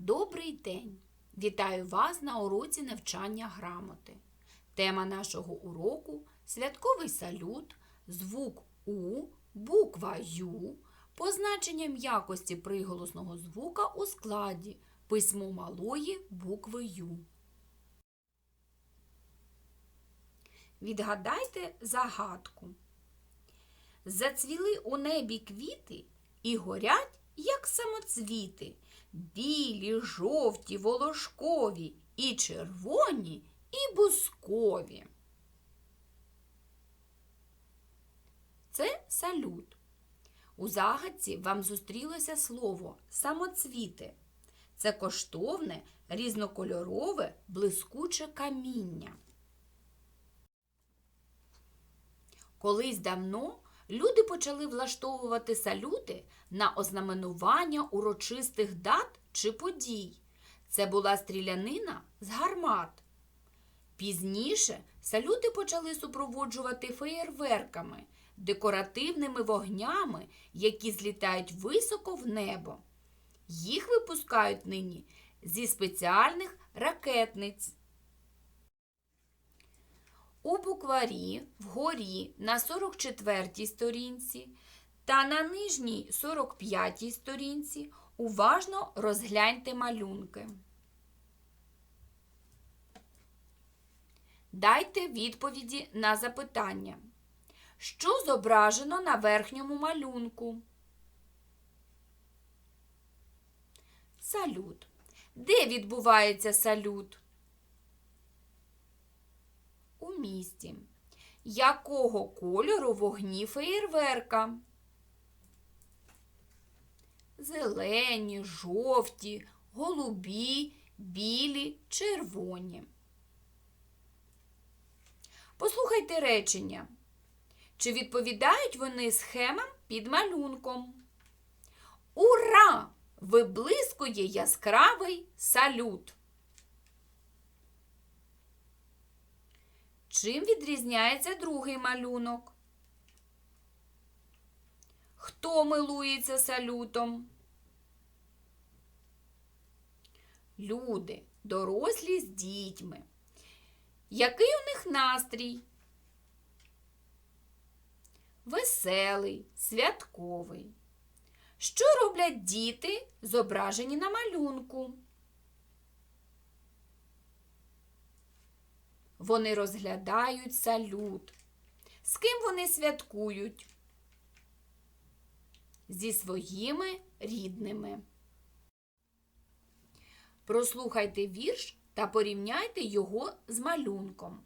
Добрий день! Вітаю вас на уроці навчання грамоти. Тема нашого уроку святковий салют, звук У, буква Ю, позначення м'якості приголосного звука у складі письмо малої букви Ю. Відгадайте загадку. Зацвіли у небі квіти і горять, як самоцвіти, білі, жовті, волошкові, і червоні, і бускові. Це салют. У загадці вам зустрілося слово самоцвіти. Це коштовне, різнокольорове, блискуче каміння. Колись давно люди почали влаштовувати салюти на ознаменування урочистих дат чи подій. Це була стрілянина з гармат. Пізніше салюти почали супроводжувати феєрверками, декоративними вогнями, які злітають високо в небо. Їх випускають нині зі спеціальних ракетниць. У букварі вгорі на 44 сторінці та на нижній 45 сторінці уважно розгляньте малюнки. Дайте відповіді на запитання. Що зображено на верхньому малюнку? Салют. Де відбувається салют? У місті. Якого кольору вогні феєрверка? Зелені, жовті, голубі, білі, червоні. Послухайте речення. Чи відповідають вони схемам під малюнком? Ура! Виблискує яскравий салют. Чим відрізняється другий малюнок? Хто милується салютом? Люди, дорослі з дітьми. Який у них настрій? Веселий, святковий. Що роблять діти, зображені на малюнку? Вони розглядають салют. З ким вони святкують? Зі своїми рідними. Прослухайте вірш та порівняйте його з малюнком.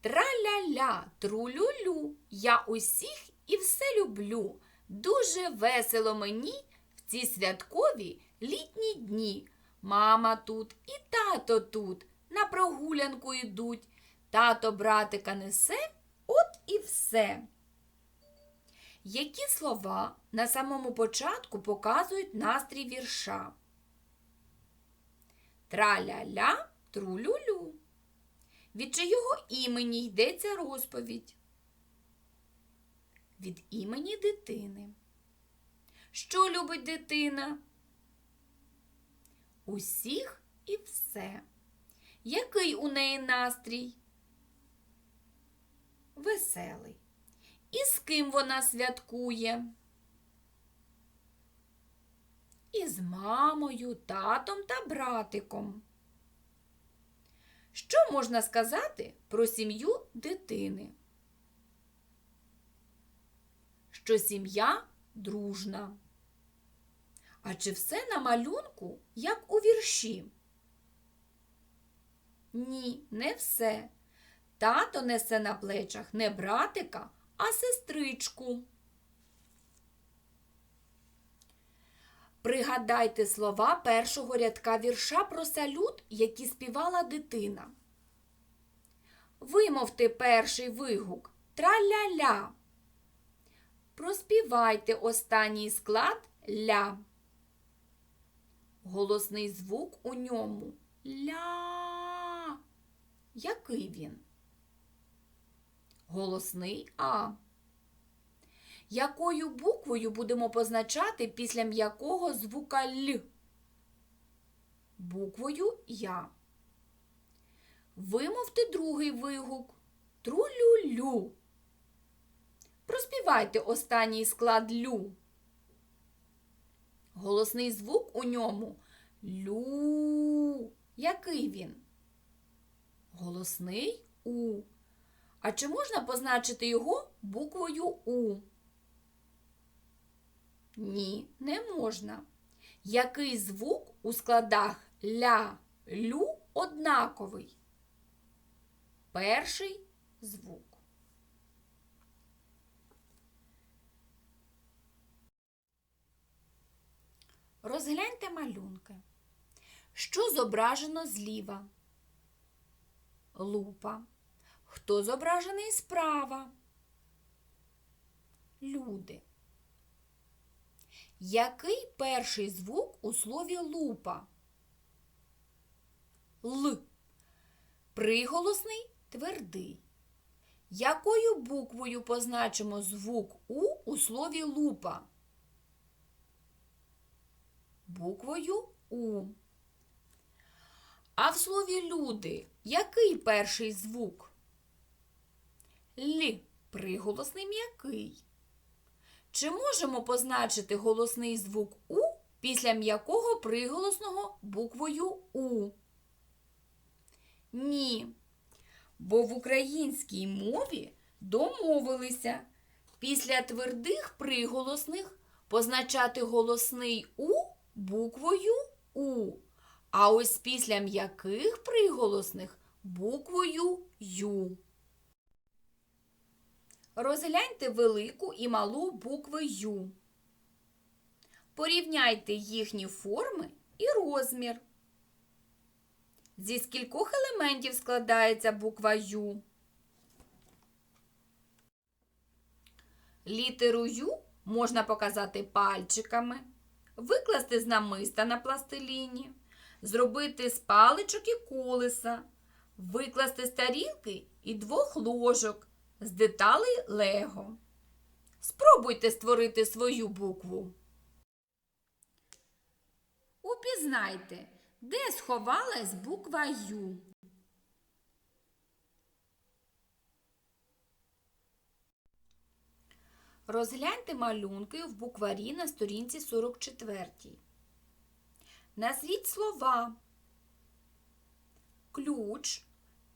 Траля-ля, трулюлю, я усіх і все люблю. Дуже весело мені в ці святкові літні дні. Мама тут і тато тут на прогулянку йдуть. Тато братика несе, от і все. Які слова на самому початку показують настрій вірша? Траля-ля, трулюлю. Від чийого імені йдеться розповідь? Від імені дитини. Що любить дитина? Усіх і все. Який у неї настрій? Веселий. І з ким вона святкує? Із мамою, татом та братиком. Що можна сказати про сім'ю дитини? Що сім'я дружна. А чи все на малюнку, як у вірші? Ні, не все. Тато несе на плечах не братика, а сестричку. Пригадайте слова першого рядка вірша про салют, які співала дитина. Вимовте перший вигук траля-ля. Проспівайте останній склад ля. Голосний звук у ньому ля. Який він? Голосний А. Якою буквою будемо позначати після м'якого звука Л? буквою Я. Вимовте другий вигук тру-лю-лю. Проспівайте останній склад лю. Голосний звук у ньому лю. Який він? Голосний У. А чи можна позначити його буквою У? Ні, не можна. Який звук у складах ля, лю однаковий? Перший звук. Розгляньте малюнки. Що зображено зліва? Лупа. Хто зображений справа? Люди. Який перший звук у слові лупа? Л. Приголосний твердий. Якою буквою позначимо звук У у слові лупа? Буквою У. А в слові люди який перший звук? Л. Приголосний м'який. Чи можемо позначити голосний звук У після м'якого приголосного буквою У? Ні. Бо в українській мові домовилися після твердих приголосних позначати голосний У буквою У. А ось після м'яких приголосних буквою Ю. Розгляньте велику і малу букви Ю. Порівняйте їхні форми і розмір. Зі скількох елементів складається буква Ю? Літеру Ю можна показати пальчиками, викласти з намиста на пластиліні, зробити з паличок і колеса, викласти з і двох ложок, з деталей Лего. Спробуйте створити свою букву. Упізнайте, де сховалась буква Ю. Розгляньте малюнки в букварі на сторінці 44. Назвіть слова ключ,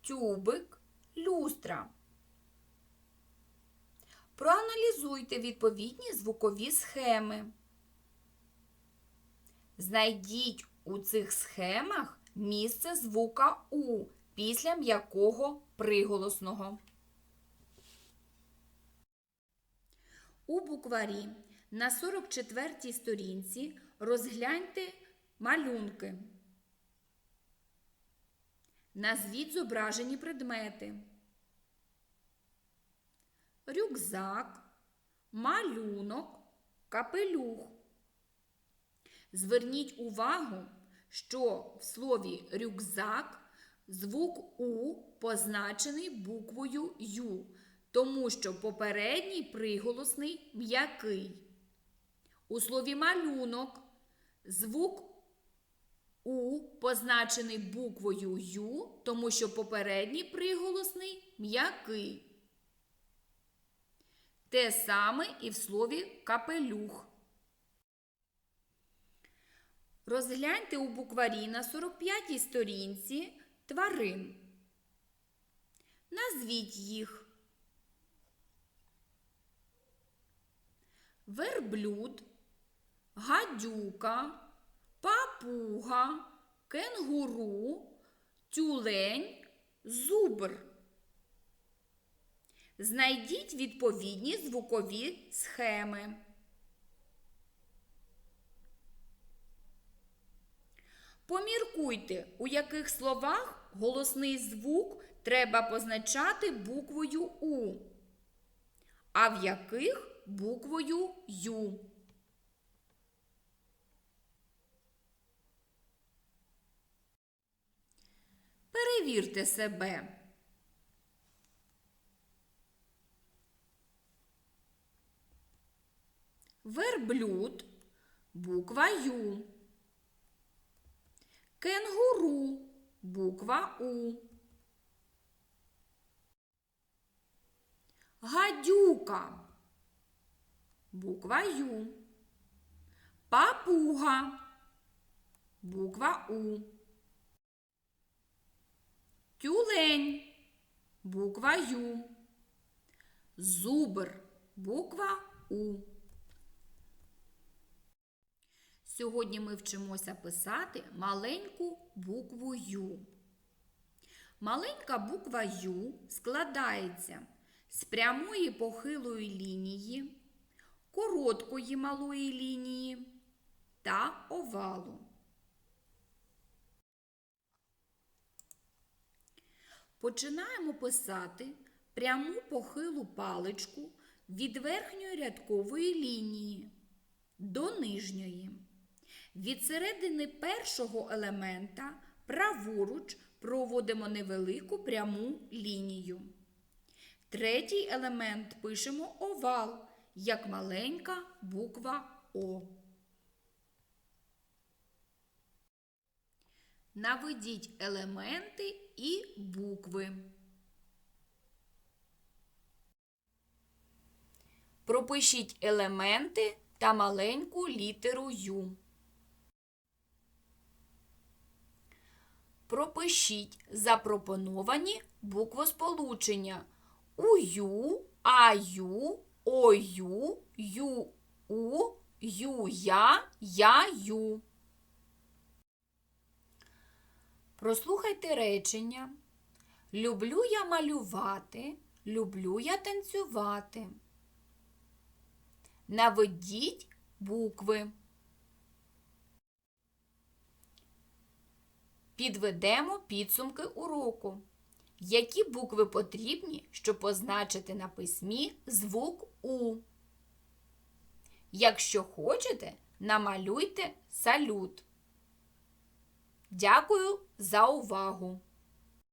тюбик, люстра. Проаналізуйте відповідні звукові схеми. Знайдіть у цих схемах місце звука У після м'якого приголосного. У букварі на 44 сторінці розгляньте малюнки. Назвіть зображені предмети. Рюкзак, малюнок, капелюх. Зверніть увагу, що в слові рюкзак звук У позначений буквою Ю, тому що попередній приголосний м'який. У слові малюнок звук У позначений буквою Ю, тому що попередній приголосний м'який. Те саме і в слові капелюх. Розгляньте у букварі на 45 сторінці тварин. Назвіть їх. Верблюд, гадюка, папуга, кенгуру, тюлень, зубр. Знайдіть відповідні звукові схеми. Поміркуйте, у яких словах голосний звук треба позначати буквою У, а в яких буквою Ю. Перевірте себе. Верблюд, буква Ю. Кенгуру. Буква У. Гадюка. Буква Ю. Папуга. Буква У. Тюлень. Буква Ю. Зубр. Буква У. Сьогодні ми вчимося писати маленьку букву Ю. Маленька буква Ю складається з прямої похилої лінії, короткої малої лінії та овалу. Починаємо писати пряму похилу паличку від верхньої рядкової лінії до нижньої. Від середини першого елемента праворуч проводимо невелику пряму лінію. Третій елемент пишемо овал, як маленька буква О. Наведіть елементи і букви. Пропишіть елементи та маленьку літеру Ю. Пропишіть запропоновані буквосполучення УЮ, АЮ, ОЮ, ЮУ, ЮЯ, ЯЮ. Прослухайте речення. Люблю я малювати, люблю я танцювати. Наведіть букви. Підведемо підсумки уроку. Які букви потрібні, щоб позначити на письмі звук У? Якщо хочете, намалюйте салют. Дякую за увагу!